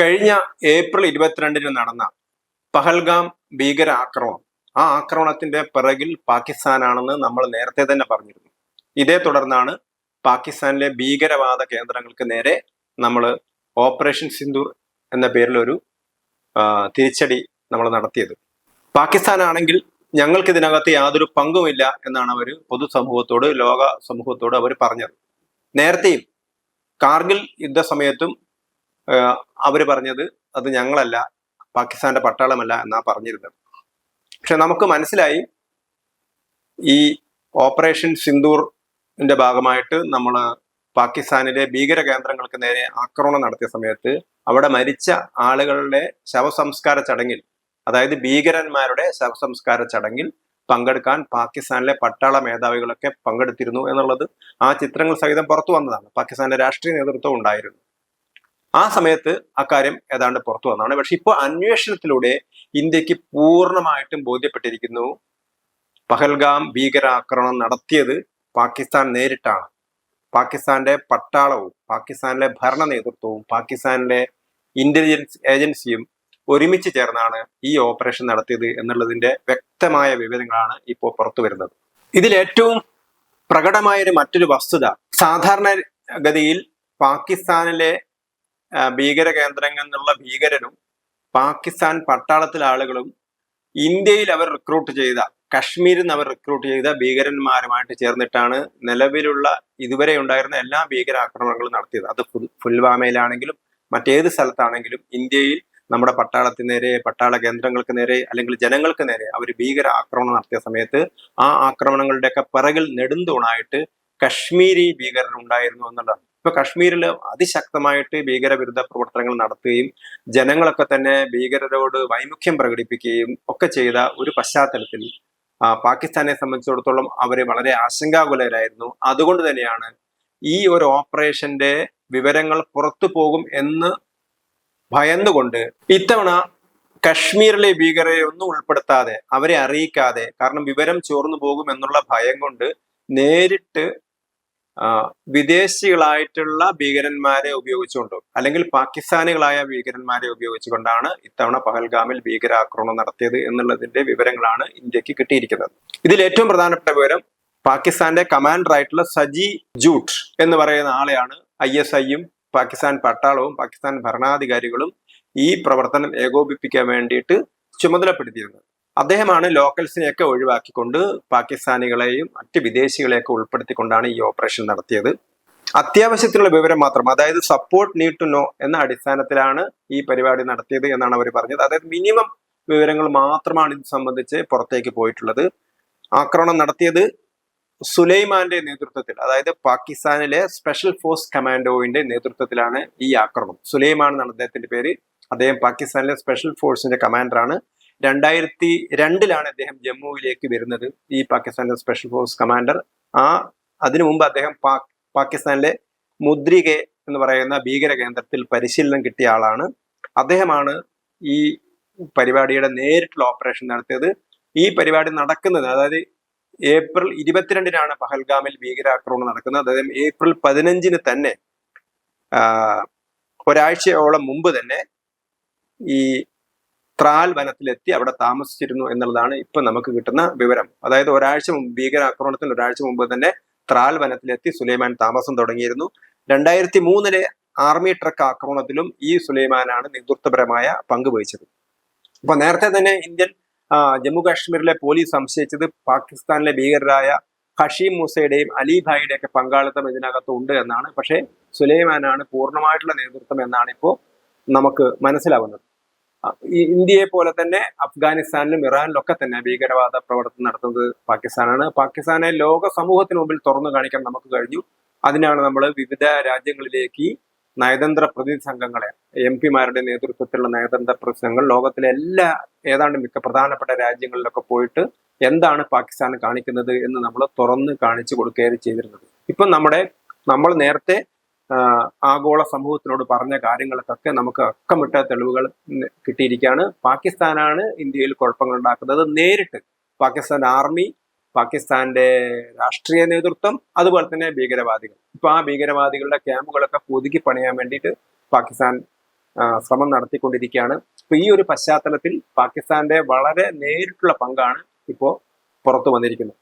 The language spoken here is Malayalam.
കഴിഞ്ഞ ഏപ്രിൽ ഇരുപത്തിരണ്ടിന് നടന്ന പഹൽഗാം ഭീകര ആക്രമണം ആ ആക്രമണത്തിന്റെ പിറകിൽ പാകിസ്ഥാനാണെന്ന് നമ്മൾ നേരത്തെ തന്നെ പറഞ്ഞിരുന്നു. ഇതേ തുടർന്നാണ് പാകിസ്ഥാനിലെ ഭീകരവാദ കേന്ദ്രങ്ങൾക്ക് നേരെ നമ്മൾ ഓപ്പറേഷൻ സിന്ദൂർ എന്ന പേരിൽ ഒരു തിരിച്ചടി നമ്മൾ നടത്തിയത്. പാകിസ്ഥാനാണെങ്കിൽ ഞങ്ങൾക്ക് ഇതിനകത്ത് യാതൊരു പങ്കുമില്ല എന്നാണ് അവർ പൊതുസമൂഹത്തോട് ലോക സമൂഹത്തോട് അവർ പറഞ്ഞത്. നേരത്തെയും കാർഗിൽ യുദ്ധസമയത്തും അവർ പറഞ്ഞത് അത് ഞങ്ങളല്ല പാകിസ്ഥാന്റെ പട്ടാളമല്ല എന്നാ പറഞ്ഞിരുന്നത്. പക്ഷെ നമുക്ക് മനസ്സിലായി ഈ ഓപ്പറേഷൻ സിന്ദൂറിന്റെ ഭാഗമായിട്ട് നമ്മൾ പാകിസ്ഥാനിലെ ഭീകര കേന്ദ്രങ്ങൾക്ക് നേരെ ആക്രമണം നടത്തിയ സമയത്ത് അവിടെ മരിച്ച ആളുകളുടെ ശവസംസ്കാര ചടങ്ങിൽ അതായത് ഭീകരന്മാരുടെ ശവസംസ്കാര ചടങ്ങിൽ പങ്കെടുക്കാൻ പാകിസ്ഥാനിലെ പട്ടാള മേധാവികളൊക്കെ പങ്കെടുത്തിരുന്നു എന്നുള്ളത് ആ ചിത്രങ്ങൾ സഹിതം പുറത്തു വന്നതാണ്. പാകിസ്ഥാന്റെ രാഷ്ട്രീയ നേതൃത്വം ഉണ്ടായിരുന്നു. ആ സമയത്ത് അക്കാര്യം ഏതാണ്ട് പുറത്തു വന്നതാണ്. പക്ഷെ ഇപ്പോൾ അന്വേഷണത്തിലൂടെ ഇന്ത്യയ്ക്ക് പൂർണമായിട്ടും ബോധ്യപ്പെട്ടിരിക്കുന്നു. പഹൽഗാം ഭീകരാക്രമണം നടത്തിയത് പാകിസ്ഥാൻ നേരിട്ടാണ്. പാകിസ്ഥാന്റെ പട്ടാളവും പാകിസ്ഥാനിലെ ഭരണ നേതൃത്വവും പാകിസ്ഥാനിലെ ഇന്റലിജൻസ് ഏജൻസിയും ഒരുമിച്ച് ചേർന്നാണ് ഈ ഓപ്പറേഷൻ നടത്തിയത് എന്നുള്ളതിന്റെ വ്യക്തമായ വിവരങ്ങളാണ് ഇപ്പോൾ പുറത്തു വരുന്നത്. ഇതിൽ ഏറ്റവും പ്രകടമായൊരു മറ്റൊരു വസ്തുത സാധാരണ ഗതിയിൽ പാകിസ്ഥാനിലെ ഭീകര കേന്ദ്രങ്ങളിൽ നിന്നുള്ള ഭീകരരും പാകിസ്ഥാൻ പട്ടാളത്തിലെ ആളുകളും ഇന്ത്യയിൽ അവർ റിക്രൂട്ട് ചെയ്ത കശ്മീരിൽ നിന്ന് അവർ റിക്രൂട്ട് ചെയ്ത ഭീകരന്മാരുമായിട്ട് ചേർന്നിട്ടാണ് നിലവിലുള്ള ഇതുവരെ ഉണ്ടായിരുന്ന എല്ലാ ഭീകരാക്രമണങ്ങളും നടത്തിയത്. അത് പുൽവാമയിലാണെങ്കിലും മറ്റേത് സ്ഥലത്താണെങ്കിലും ഇന്ത്യയിൽ നമ്മുടെ പട്ടാളത്തിന് നേരെ പട്ടാള കേന്ദ്രങ്ങൾക്ക് നേരെ അല്ലെങ്കിൽ ജനങ്ങൾക്ക് നേരെ അവർ ഭീകര ആക്രമണം നടത്തിയ സമയത്ത് ആ ആക്രമണങ്ങളുടെയൊക്കെ പിറകിൽ നെടുന്തൂണായിട്ട് കശ്മീരി ഭീകരർ ഉണ്ടായിരുന്നു എന്നുള്ളതാണ്. ഇപ്പൊ കശ്മീരിൽ അതിശക്തമായിട്ട് ഭീകരവിരുദ്ധ പ്രവർത്തനങ്ങൾ നടത്തുകയും ജനങ്ങളൊക്കെ തന്നെ ഭീകരരോട് വൈമുഖ്യം പ്രകടിപ്പിക്കുകയും ഒക്കെ ചെയ്ത ഒരു പശ്ചാത്തലത്തിൽ പാകിസ്ഥാനെ സംബന്ധിച്ചിടത്തോളം അവരെ വളരെ ആശങ്കാകുലരായിരുന്നു. അതുകൊണ്ട് തന്നെയാണ് ഈ ഒരു ഓപ്പറേഷന്റെ വിവരങ്ങൾ പുറത്തു പോകും എന്ന് ഭയന്നുകൊണ്ട് ഇത്തവണ കശ്മീരിലെ ഭീകരരെ ഒന്നും ഉൾപ്പെടുത്താതെ അവരെ അറിയിക്കാതെ കാരണം വിവരം ചോർന്നു പോകും എന്നുള്ള ഭയം കൊണ്ട് നേരിട്ട് വിദേശികളായിട്ടുള്ള ഭീകരന്മാരെ ഉപയോഗിച്ചുകൊണ്ടോ അല്ലെങ്കിൽ പാകിസ്ഥാനികളായ ഭീകരന്മാരെ ഉപയോഗിച്ചുകൊണ്ടാണ് ഇത്തവണ പഹൽഗാമിൽ ഭീകരാക്രമണം നടത്തിയത് എന്നുള്ളതിന്റെ വിവരങ്ങളാണ് ഇന്ത്യയ്ക്ക് കിട്ടിയിരിക്കുന്നത്. ഇതിൽ ഏറ്റവും പ്രധാനപ്പെട്ട വിവരം പാകിസ്ഥാന്റെ കമാൻഡർ ആയിട്ടുള്ള സജി ജൂട്ട് എന്ന് പറയുന്ന ആളെയാണ് ഐ എസ് ഐയും പാകിസ്ഥാൻ പട്ടാളവും പാകിസ്ഥാൻ ഭരണാധികാരികളും ഈ പ്രവർത്തനം ഏകോപിപ്പിക്കാൻ വേണ്ടിയിട്ട് ചുമതലപ്പെടുത്തിയിരുന്നത്. അദ്ദേഹമാണ് ലോക്കൽസിനെയൊക്കെ ഒഴിവാക്കിക്കൊണ്ട് പാകിസ്ഥാനികളെയും മറ്റ് വിദേശികളെയൊക്കെ ഉൾപ്പെടുത്തിക്കൊണ്ടാണ് ഈ ഓപ്പറേഷൻ നടത്തിയത്. അത്യാവശ്യത്തിലുള്ള വിവരം മാത്രം അതായത് സപ്പോർട്ട് നീഡ് ടു നോ എന്ന അടിസ്ഥാനത്തിലാണ് ഈ പരിപാടി നടത്തിയത് എന്നാണ് അവർ പറഞ്ഞത്. അതായത് മിനിമം വിവരങ്ങൾ മാത്രമാണ് ഇത് സംബന്ധിച്ച് പുറത്തേക്ക് പോയിട്ടുള്ളത്. ആക്രമണം നടത്തിയത് സുലൈമാന്റെ നേതൃത്വത്തിൽ അതായത് പാകിസ്ഥാനിലെ സ്പെഷ്യൽ ഫോഴ്സ് കമാൻഡോവിന്റെ നേതൃത്വത്തിലാണ് ഈ ആക്രമണം. സുലൈമാൻ എന്നാണ് അദ്ദേഹത്തിന്റെ പേര്. അദ്ദേഹം പാകിസ്ഥാനിലെ സ്പെഷ്യൽ ഫോഴ്സിന്റെ കമാൻഡറാണ് രണ്ടായിരത്തി രണ്ടിലാണ് അദ്ദേഹം ജമ്മുവിലേക്ക് വരുന്നത്. ഈ പാകിസ്ഥാനിലെ സ്പെഷ്യൽ ഫോഴ്സ് കമാൻഡർ ആ അതിനു മുമ്പ് അദ്ദേഹം പാക് പാകിസ്ഥാനിലെ മുദ്രിക എന്ന് പറയുന്ന ഭീകര കേന്ദ്രത്തിൽ പരിശീലനം കിട്ടിയ ആളാണ്. അദ്ദേഹമാണ് ഈ പരിപാടിയുടെ നേരിട്ടുള്ള ഓപ്പറേഷൻ നടത്തിയത്. ഈ പരിപാടി നടക്കുന്നത് അതായത് ഏപ്രിൽ ഇരുപത്തിരണ്ടിനാണ് പഹൽഗാമിൽ ഭീകരാക്രമണം നടക്കുന്നത്. അതായത് ഏപ്രിൽ പതിനഞ്ചിന് തന്നെ ഒരാഴ്ചയോളം മുമ്പ് തന്നെ ഈ ത്രാൽ വനത്തിലെത്തി അവിടെ താമസിച്ചിരുന്നു എന്നുള്ളതാണ് ഇപ്പൊ നമുക്ക് കിട്ടുന്ന വിവരം. അതായത് ഒരാഴ്ച മുമ്പ് ഭീകരാക്രമണത്തിന് ഒരാഴ്ച മുമ്പ് തന്നെ ത്രാൽ വനത്തിലെത്തി സുലൈമാൻ താമസം തുടങ്ങിയിരുന്നു. രണ്ടായിരത്തി മൂന്നിലെ ആർമി ട്രക്ക് ആക്രമണത്തിലും ഈ സുലൈമാനാണ് നേതൃത്വപരമായ പങ്ക് വഹിച്ചത്. അപ്പൊ നേരത്തെ തന്നെ ഇന്ത്യൻ ജമ്മു കാശ്മീരിലെ പോലീസ് സംശയിച്ചത് പാകിസ്ഥാനിലെ ഭീകരരായ ഹഷീം മൂസയുടെയും അലിഭായിയുടെ ഒക്കെ പങ്കാളിത്തം ഇതിനകത്ത് ഉണ്ട് എന്നാണ്. പക്ഷേ സുലൈമാനാണ് പൂർണമായിട്ടുള്ള നേതൃത്വം എന്നാണ് ഇപ്പോൾ നമുക്ക് മനസ്സിലാവുന്നത്. ഇന്ത്യയെ പോലെ തന്നെ അഫ്ഗാനിസ്ഥാനിലും ഇറാനിലും ഒക്കെ തന്നെ ഭീകരവാദ പ്രവർത്തനം നടത്തുന്നത് പാകിസ്ഥാനാണ്. പാകിസ്ഥാനെ ലോക സമൂഹത്തിന് മുമ്പിൽ തുറന്നു കാണിക്കാൻ നമുക്ക് കഴിഞ്ഞു. അതിനാണ് നമ്മൾ വിവിധ രാജ്യങ്ങളിലേക്ക് നയതന്ത്ര പ്രതിനിധി സംഘങ്ങളെ എം പിമാരുടെ നേതൃത്വത്തിലുള്ള നയതന്ത്ര പ്രതിനിധി സംഘങ്ങൾ ലോകത്തിലെ എല്ലാ ഏതാണ്ട് മിക്ക പ്രധാനപ്പെട്ട രാജ്യങ്ങളിലൊക്കെ പോയിട്ട് എന്താണ് പാകിസ്ഥാൻ കാണിക്കുന്നത് എന്ന് നമ്മൾ തുറന്ന് കാണിച്ചു കൊടുക്കുകയാണ് ചെയ്തിരുന്നത്. ഇപ്പം നമ്മുടെ നമ്മൾ നേരത്തെ ആഗോള സമൂഹത്തിനോട് പറഞ്ഞ കാര്യങ്ങൾക്കൊക്കെ നമുക്ക് അക്കമിട്ട തെളിവുകൾ കിട്ടിയിരിക്കുകയാണ്. പാകിസ്ഥാനാണ് ഇന്ത്യയിൽ കുഴപ്പങ്ങൾ ഉണ്ടാക്കുന്നത്. നേരിട്ട് പാകിസ്ഥാൻ ആർമി പാകിസ്ഥാന്റെ രാഷ്ട്രീയ നേതൃത്വം അതുപോലെ തന്നെ ഭീകരവാദികൾ. ഇപ്പൊ ആ ഭീകരവാദികളുടെ ക്യാമ്പുകളൊക്കെ പുതുക്കി പണിയാൻ വേണ്ടിയിട്ട് പാകിസ്ഥാൻ ശ്രമം നടത്തിക്കൊണ്ടിരിക്കുകയാണ്. അപ്പൊ ഈ ഒരു പശ്ചാത്തലത്തിൽ പാകിസ്ഥാന്റെ വളരെ നേരിട്ടുള്ള പങ്കാണ് ഇപ്പോ പുറത്തു വന്നിരിക്കുന്നത്.